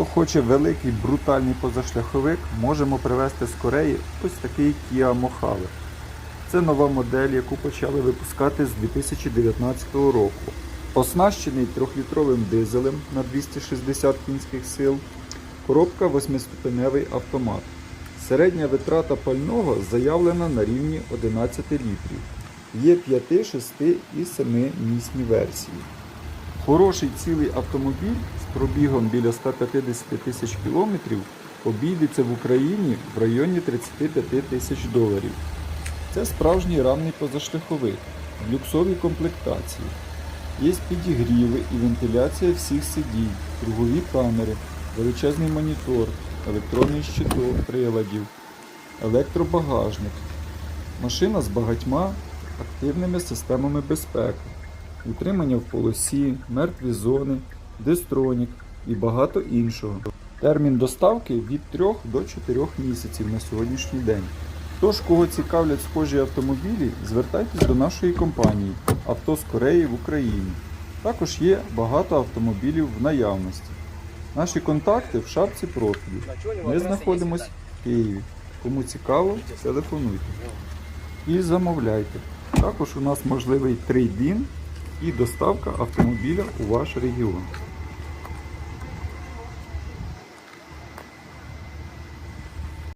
Хто хоче великий брутальний позашляховик, можемо привезти з Кореї ось такий Kia Mojave. Це нова модель, яку почали випускати з 2019 року. Оснащений 3-літровим дизелем на 260 кінських сил, коробка 8-ступеневий автомат. Середня витрата пального заявлена на рівні 11 літрів. Є 5, 6 і 7 місні версії. Хороший цілий автомобіль з пробігом біля 150 тисяч кілометрів обійдеться в Україні в районі 35 тисяч доларів. Це справжній рамний позашляховик в люксовій комплектації. Є підігріви і вентиляція всіх сидінь, кругові камери, величезний монітор, електронний щиток приладів, електробагажник. Машина з багатьма активними системами безпеки, утримання в полосі, мертві зони, дистронік і багато іншого. Термін доставки від 3 до 4 місяців на сьогоднішній день. Тож, кого цікавлять схожі автомобілі, звертайтесь до нашої компанії Авто з Кореї в Україні. Також є багато автомобілів в наявності. Наші контакти в шапці профілю. Ми знаходимося в Києві. Кому цікаво, телефонуйте і замовляйте. Також у нас можливий трейдін і доставка автомобіля у ваш регіон.